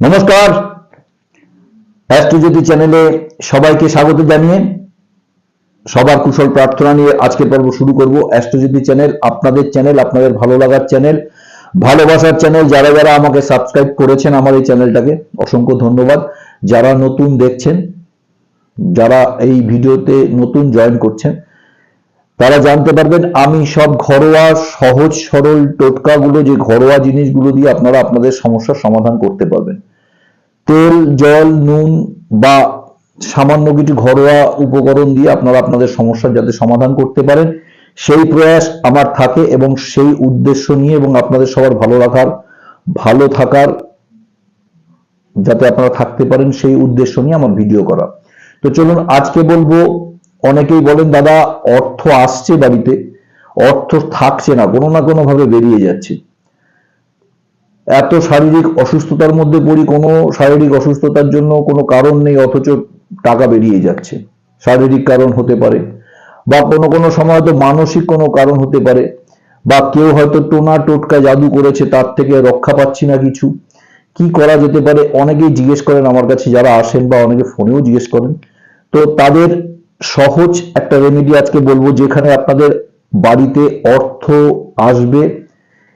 নমস্কার। অ্যাস্ট্রোজ্যোতি চ্যানেলে সবাইকে স্বাগত জানিয়ে সবার কুশল প্রার্থনা নিয়ে আজকের পর্ব শুরু করব। অ্যাস্ট্রোজ্যোতি চ্যানেল, আপনাদের চ্যানেল, আপনাদের ভালো লাগার চ্যানেল, ভালোবাসার চ্যানেল। যারা যারা আমাকে সাবস্ক্রাইব করেছেন আমার এই চ্যানেলটাকে, অসংখ্য ধন্যবাদ। যারা নতুন দেখছেন, যারা এই ভিডিওতে নতুন জয়েন করছেন, তারা জানতে পারবেন, আমি সব ঘরোয়া, সহজ, সরল টোটকাগুলো, যে ঘরোয়া জিনিসগুলো দিয়ে আপনারা আপনাদের সমস্যার সমাধান করতে পারবেন। তেল, জল, নুন বা সামান্য কিছু ঘরোয়া উপকরণ দিয়ে আপনারা আপনাদের সমস্যার যাতে সমাধান করতে পারেন, সেই প্রয়াস আমার থাকে এবং সেই উদ্দেশ্য নিয়ে এবং আপনাদের সবার ভালো রাখার, ভালো থাকার যাতে আপনারা থাকতে পারেন সেই উদ্দেশ্য নিয়ে আমার ভিডিও করা। তো চলুন আজকে বলব, অনেকেই বলেন, দাদা, অর্থ আসছে বাড়িতে, অর্থ থাকছে না, কোনো না কোনোভাবে বেরিয়ে যাচ্ছে। এত শারীরিক অসুস্থতার মধ্যে পড়ি, কোনো শারীরিক অসুস্থতার জন্য কোনো কারণ নেই, অথচ টাকা বেরিয়ে যাচ্ছে। শারীরিক কারণ হতে পারে, বা কোনো কোনো সময় হয়তো মানসিক কোনো কারণ হতে পারে, বা কেউ হয়তো টোনা টোটকা জাদু করেছে, তার থেকে রক্ষা পাচ্ছি না কিছু। কি করা যেতে পারে? অনেকেই জিজ্ঞেস করেন আমার কাছে, যারা আসেন বা অনেকে ফোনেও জিজ্ঞেস করেন। তো তাদের সহজ একটা রেমেডি আজকে বলব, যেখানে আপনাদের বাড়িতে অর্থ আসবে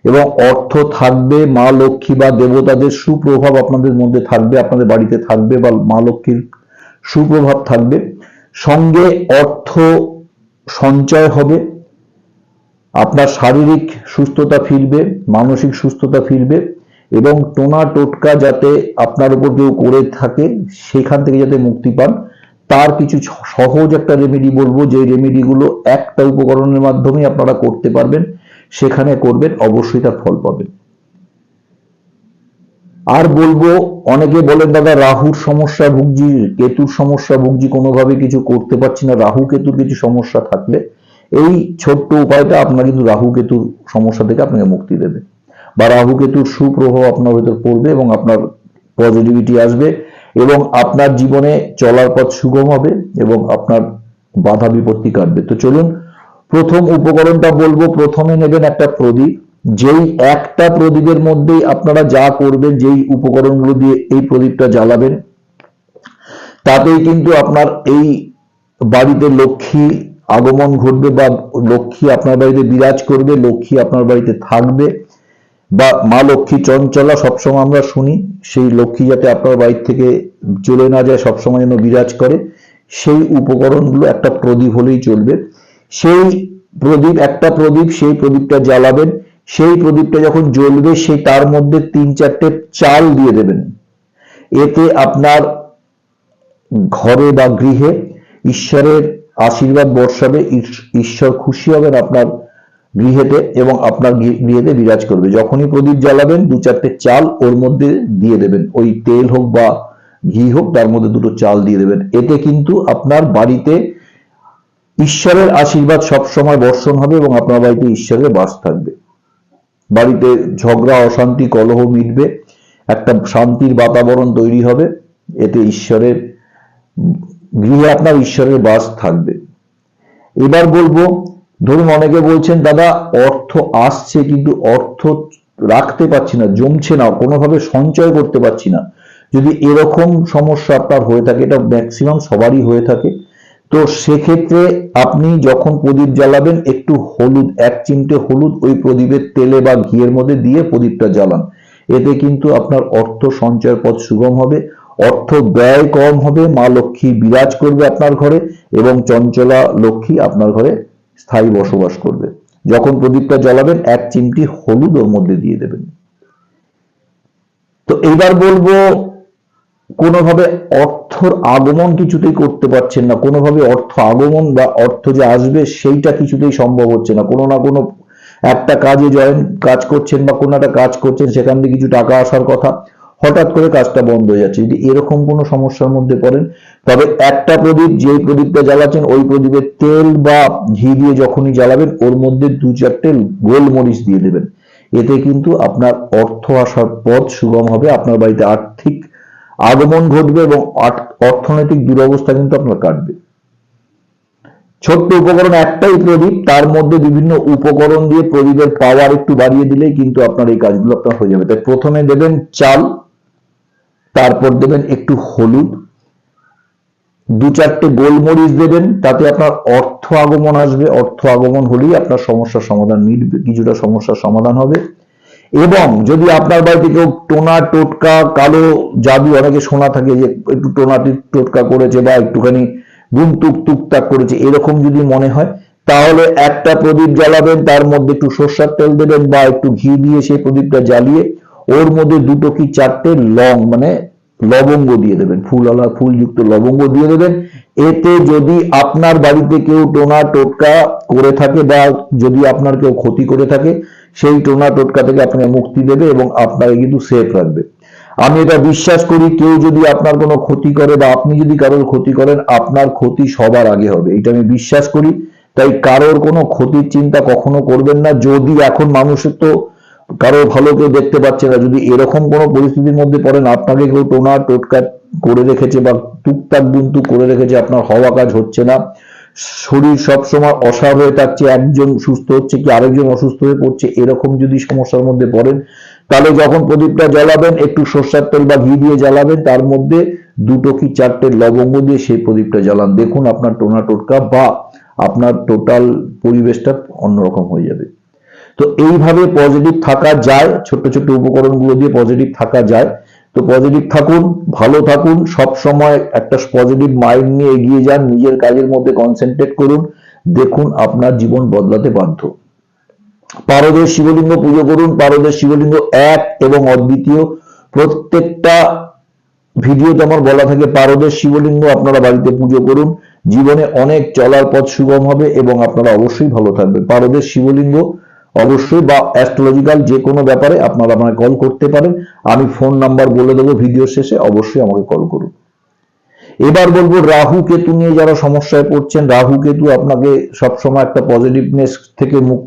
এবং অর্থ থাকবে, মা লক্ষ্মী বা দেবতাদের সুপ্রভাব আপনাদের মধ্যে থাকবে, আপনাদের বাড়িতে থাকবে বা মা লক্ষ্মীর সুপ্রভাব থাকবে। সঙ্গে অর্থ সঞ্চয় হবে, আপনার শারীরিক সুস্থতা ফিরবে, মানসিক সুস্থতা ফিরবে এবং টোনা টোটকা যাতে আপনার উপর কেউ করে থাকে, সেখান থেকে যাতে মুক্তি পান, তার কিছু সহজ একটা রেমেডি বলব, যে রেমেডিগুলো একটা উপকরণের মাধ্যমে আপনারা করতে পারবেন। সেখানে করবেন, অবশ্যই তার ফল পাবেন। আর বলব, অনেকে বলেন, দাদা, রাহুর সমস্যা ভুগছি কেতুর সমস্যা ভুগছি কোনোভাবে কিছু করতে পারছি না। রাহু কেতুর কিছু সমস্যা থাকলে এই ছোট্ট উপায়টা আপনার কিন্তু রাহু কেতুর সমস্যা থেকে আপনাকে মুক্তি দেবে। বা রাহু কেতুর সুপ্রভাব আপনার ভেতর পড়বে এবং আপনার পজিটিভিটি আসবে এবং আপনার জীবনে চলার পথ সুগম হবে এবং আপনার বাধা বিপত্তি কাটবে। তো চলুন প্রথম উপকরণটা বলব, প্রথমে নেবেন একটা প্রদীপ। যেই একটা প্রদীপের মধ্যেই আপনারা যা করবেন, যেই উপকরণগুলো দিয়ে এই প্রদীপটা জ্বালাবেন, তাতেই কিন্তু আপনার এই বাড়িতে লক্ষ্মী আগমন ঘটবে বা লক্ষ্মী আপনার বাড়িতে বিরাজ করবে, লক্ষ্মী আপনার বাড়িতে থাকবে বা মা লক্ষ্মী চঞ্চলা সবসময় আমরা শুনি, সেই লক্ষ্মী যাতে আপনার বাড়ি থেকে চলে না যায়, সবসময় যেন বিরাজ করে, সেই উপকরণগুলো একটা প্রদীপ হলেই চলবে। সেই প্রদীপ, একটা প্রদীপ, সেই প্রদীপটা জ্বালাবেন। সেই প্রদীপটা যখন জ্বলবে সেই তার মধ্যে তিন চারটে চাল দিয়ে দেবেন। এতে আপনার ঘরে বা গৃহে ঈশ্বরের আশীর্বাদ বর্ষাবে ঈশ্বর খুশি হবেন আপনার গৃহেতে এবং আপনার গৃহেতে বিরাজ করবে। যখনই প্রদীপ জ্বালাবেন, দু চারটে চাল ওর মধ্যে দিয়ে দেবেন। ওই তেল হোক বা ঘি হোক, তার মধ্যে দুটো চাল দিয়ে দেবেন। এতে কিন্তু আপনার বাড়িতে ঈশ্বরের আশীর্বাদ সবসময় বর্ষণ হবে এবং আপনার বাড়িতে ঈশ্বরের বাস থাকবে। বাড়িতে ঝগড়া, অশান্তি, কলহ মিটবে, একটা শান্তির বাতাবরণ তৈরি হবে, এতে ঈশ্বরের গৃহে আপনার ঈশ্বরের বাস থাকবে। এবার বলব, ধরুন অনেকে বলছেন, দাদা, অর্থ আসছে কিন্তু অর্থ রাখতে পারছি না, জমছে না, কোনোভাবে সঞ্চয় করতে পারছি না। যদি এরকম সমস্যা আপনার হয়ে থাকে, এটা ম্যাক্সিমাম সবারই হয়ে থাকে। তো সেক্ষেত্রে আপনি যখন প্রদীপ জ্বালাবেন, একটু হলুদ, এক চিমটে হলুদ ওই প্রদীপের তেলে বা ঘিয়ের মধ্যে দিয়ে প্রদীপটা জ্বালান। এতে কিন্তু আপনার অর্থ সঞ্চয়ের পথ সুগম হবে, অর্থ ব্যয় কম হবে, মা লক্ষ্মী বিরাজ করবে আপনার ঘরে এবং চঞ্চলা লক্ষ্মী আপনার ঘরে স্থায়ী বসবাস করবে। যখন প্রদীপটা জ্বালাবেন, এক চিমটি হলুদ ওর মধ্যে দিয়ে দেবেন। তো এবার বলব কোনোভাবে অর্থর আগমন কিছুতেই করতে পারছেন না, কোনোভাবে অর্থ আগমন বা অর্থ যে আসবে সেইটা কিছুতেই সম্ভব হচ্ছে না। কোনো না কোনো একটা কাজে জয়েন কাজ করছেন বা কোনো একটা কাজ করছেন, সেখান থেকে কিছু টাকা আসার কথা, হঠাৎ করে কাজটা বন্ধ হয়ে যাচ্ছে। যদি এরকম কোনো সমস্যার মধ্যে পড়েন, তবে একটা প্রদীপ, যেই প্রদীপটা জ্বালাচ্ছেন, ওই প্রদীপের তেল বা ঘি দিয়ে যখনই জ্বালাবেন, ওর মধ্যে দু চারটে গোলমরিচ দিয়ে দেবেন। এতে কিন্তু আপনার অর্থ আসার পথ সুগম হবে, আপনার বাড়িতে আর্থিক আগমন ঘটবে এবং অর্থনৈতিক দুরবস্থা কিন্তু আপনার কাটবে। ছোট্ট উপকরণ একটাই প্রদীপ, তার মধ্যে বিভিন্ন উপকরণ দিয়ে প্রদীপের পাওয়ার একটু বাড়িয়ে দিলেই কিন্তু আপনার এই কাজগুলো আপনার হয়ে যাবে। তাই প্রথমে দেবেন চাল, তারপর দেবেন একটু হলুদ, দু চারটে গোলমরিচ দেবেন, তাতে আপনার অর্থ আগমন আসবে। অর্থ আগমন হলেই আপনার সমস্যার সমাধান মিটবে, কিছুটা সমস্যার সমাধান হবে। এবং যদি আপনার বাড়িতে কেউ টোনা, টোটকা, কালো জাদু অনেকে শোনা থাকে, যে একটু টোনা টোটকা করেছে বা একটুখানি গুম টুক টুকটাক করেছে, এরকম যদি মনে হয়, তাহলে একটা প্রদীপ জ্বালাবেন, তার মধ্যে একটু সর্ষার তেল দেবেন বা একটু ঘি দিয়ে সেই প্রদীপটা জ্বালিয়ে ওর মধ্যে দুটো কি চারটে লং মানে লবঙ্গ দিয়ে দেবেন, ফুলওয়ালা ফুলযুক্ত লবঙ্গ দিয়ে দেবেন। এতে যদি আপনার বাড়িতে কেউ টোনা, টোটকা করে থাকে বা যদি আপনার কেউ ক্ষতি করে থাকে সেই টোনা টোটকা থেকে আপনাকে মুক্তি দেবে এবং আপনাকে কিন্তু সেফ রাখবে। আমি এটা বিশ্বাস করি, কেউ যদি আপনার কোনো ক্ষতি করে বা আপনি যদি কারোর ক্ষতি করেন, আপনার ক্ষতি সবার আগে হবে। এটা আমি বিশ্বাস করি। তাই কারোর কোনো ক্ষতির চিন্তা কখনো করবেন না। যদি এখন মানুষের তো কারও ভালো কেউ দেখতে পাচ্ছে না, যদি এরকম কোনো পরিস্থিতির মধ্যে পড়েন, আপনাকে কেউ টোনা টোটকা করে রেখেছে বা টুকটাক কিন্তু করে রেখেছে, আপনার হওয়া কাজ হচ্ছে না। শরীর সবসময় অসাড় হয়ে থাকছে, একজন সুস্থ হচ্ছে কি আরেকজন অসুস্থ হয়ে পড়ছে, এরকম যদি সমস্যার মধ্যে পড়েন, তাহলে যখন প্রদীপটা জ্বালাবেন, একটু সর্ষার তেল বা ঘি দিয়ে জ্বালাবেন, তার মধ্যে দুটো কি চারটে লবঙ্গ দিয়ে সেই প্রদীপটা জ্বালান। দেখুন আপনার টোনা টোটকা বা আপনার টোটাল পরিবেশটা অন্যরকম হয়ে যাবে। তো এইভাবে পজিটিভ থাকা যায়, ছোট্ট ছোট্ট উপকরণগুলো দিয়ে পজিটিভ থাকা যায়। তো পজিটিভ থাকুন, ভালো থাকুন, সব সময় একটা পজিটিভ মাইন্ড নিয়ে এগিয়ে যান, নিজের কাজের মধ্যে কনসেন্ট্রেট করুন, দেখুন আপনার জীবন বদলাতে বাধ্য। পারদের শিবলিঙ্গ পুজো করুন, পারদের শিবলিঙ্গ এক এবং অদ্বিতীয়। প্রত্যেকটা ভিডিওতে আমার বলা থাকে, পারদের শিবলিঙ্গ আপনারা বাড়িতে পুজো করুন। জীবনে অনেক চলার পথ সুগম হবে এবং আপনারা অবশ্যই ভালো থাকবেন। পারদের শিবলিঙ্গ অবশ্যই বা অ্যাস্ট্রোলজিক্যাল যে কোনো ব্যাপারে আপনারা আমাকে কল করতে পারেন। আমি ফোন নাম্বার বলে দেবো ভিডিও শেষে, অবশ্যই আমাকে কল করুন। এবার বলব রাহু কেতু নিয়ে যারা সমস্যায় পড়ছেন, রাহু কেতু আপনাকে সবসময় একটা পজিটিভনেস থেকে মুখ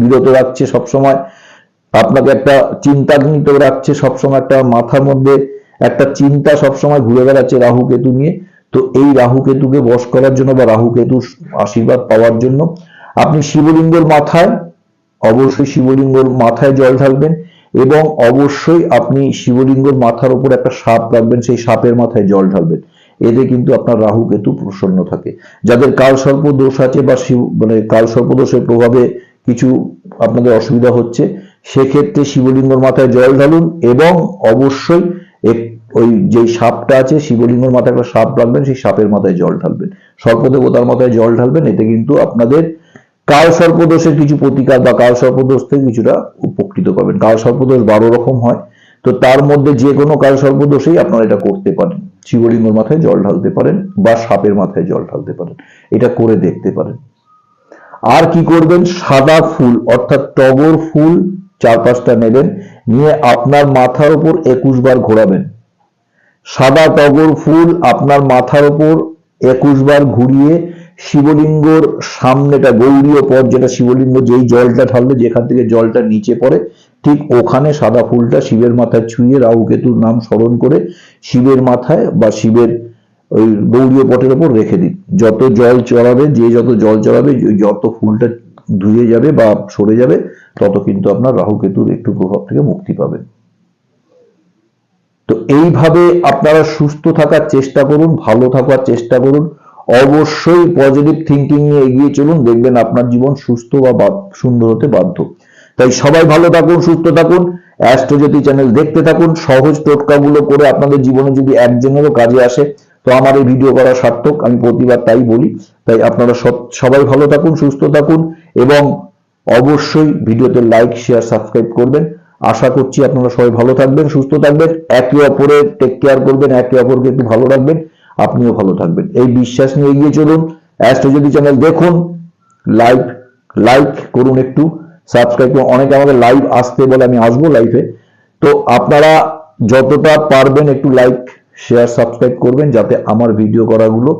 বিরত রাখছে সবসময়। আপনাকে একটা চিন্তাগ্নিত রাখছে সবসময়, একটা মাথার মধ্যে একটা চিন্তা সবসময় ঘুরে বেড়াচ্ছে রাহু কেতু নিয়ে। তো এই রাহু কেতুকে বশ করার জন্য বা রাহু কেতুর আশীর্বাদ পাওয়ার জন্য আপনি শিবলিঙ্গের মাথায় অবশ্যই শিবলিঙ্গর মাথায় জল ঢালবেন এবং অবশ্যই আপনি শিবলিঙ্গর মাথার উপর একটা সাপ রাখবেন, সেই সাপের মাথায় জল ঢালবেন। এতে কিন্তু আপনার রাহু কেতু প্রসন্ন থাকে। যাদের কাল সর্প দোষ আছে বা শিব মানে কাল সর্প দোষের প্রভাবে কিছু আপনাদের অসুবিধা হচ্ছে, সেক্ষেত্রে শিবলিঙ্গর মাথায় জল ঢালুন এবং অবশ্যই ওই যে সাপটা আছে, শিবলিঙ্গর মাথায় একটা সাপ রাখবেন, সেই সাপের মাথায় জল ঢালবেন। সর্পদেবতার মাথায় জল ঢালবেন, এতে কিন্তু আপনাদের কাল সর্পদোষের কিছু প্রতিকার বা কাল সর্পদোষ থেকে কিছুটা উপকৃত পাবেন। কাল সর্পদোষ বারো রকম হয়। তো তার মধ্যে যে কোনো কাল সর্পদোষেই আপনারা এটা করতে পারেন। শিবলিঙ্গর মাথায় জল ঢালতে পারেন বা সাপের মাথায় জল ঢালতে পারেন। এটা করে দেখতে পারেন। আর কি করবেন? সাদা ফুল, অর্থাৎ টগর ফুল চার পাঁচটা নেবেন, নিয়ে আপনার মাথার উপর একুশ বার ঘোরাবেন। সাদা টগর ফুল আপনার মাথার উপর একুশ বার ঘুরিয়ে শিবলিঙ্গর সামনেটা গৌরীয় পথ, যেটা শিবলিঙ্গ যেই জলটা ঢাললে, যেখান থেকে জলটা নিচে পড়ে, ঠিক ওখানে সাদা ফুলটা শিবের মাথায় ছুঁয়ে রাহু কেতুর নাম স্মরণ করে শিবের মাথায় বা শিবের ওই গৌরীয় পটের ওপর রেখে দিন। যত জল চড়াবে, যে যত জল চড়াবে যত ফুলটা ধুয়ে যাবে বা সরে যাবে, তত কিন্তু আপনার রাহু কেতুর একটু প্রভাব থেকে মুক্তি পাবেন তো এইভাবে আপনারা সুস্থ থাকার চেষ্টা করুন, ভালো থাকার চেষ্টা করুন অবশ্যই পজিটিভ থিঙ্কিং নিয়ে এগিয়ে চলুন, দেখবেন আপনার জীবন সুস্থ বা সুন্দর হতে বাধ্য। তাই সবাই ভালো থাকুন, সুস্থ থাকুন অ্যাস্ট্রোজ্যোতি চ্যানেল দেখতে থাকুন, সহজ টোটকাগুলো করে আপনাদের জীবনে যদি একজনেরও কাজে আসে, তো আমার এই ভিডিও করা সার্থক, আমি প্রতিবার তাই বলি। তাই আপনারা সবাই ভালো থাকুন, সুস্থ থাকুন, এবং অবশ্যই ভিডিওতে লাইক শেয়ার সাবস্ক্রাইব করবেন। আশা করছি আপনারা সবাই ভালো থাকবেন, সুস্থ থাকবেন, একে অপরের টেক কেয়ার করবেন, একে অপরকে একটু ভালো রাখবেন। আপনিও ভালো থাকবেন। এই বিশ্বাস নিয়ে এগিয়ে চলুন। অ্যাস্ট্রোজেডি চ্যানেল দেখুন। লাইভ লাইক করুন একটু। সাবস্ক্রাইব করুন। অনেকে আমাদের লাইভ আসতে বলে, আমি আসব লাইভে তো আপনারা যতটা পারবেন একটু লাইক শেয়ার সাবস্ক্রাইব করবেন, যাতে আমার ভিডিও করাগুলো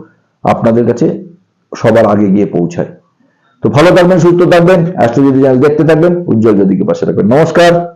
আপনাদের কাছে সবার আগে গিয়ে পৌঁছায়। তো ভালো থাকবেন, সুস্থ থাকবেন। অ্যাস্ট্রোজেডি চ্যানেল দেখতে থাকবেন। উজ্জ্বল জ্যোতিকে পাশে রাখবেন। নমস্কার।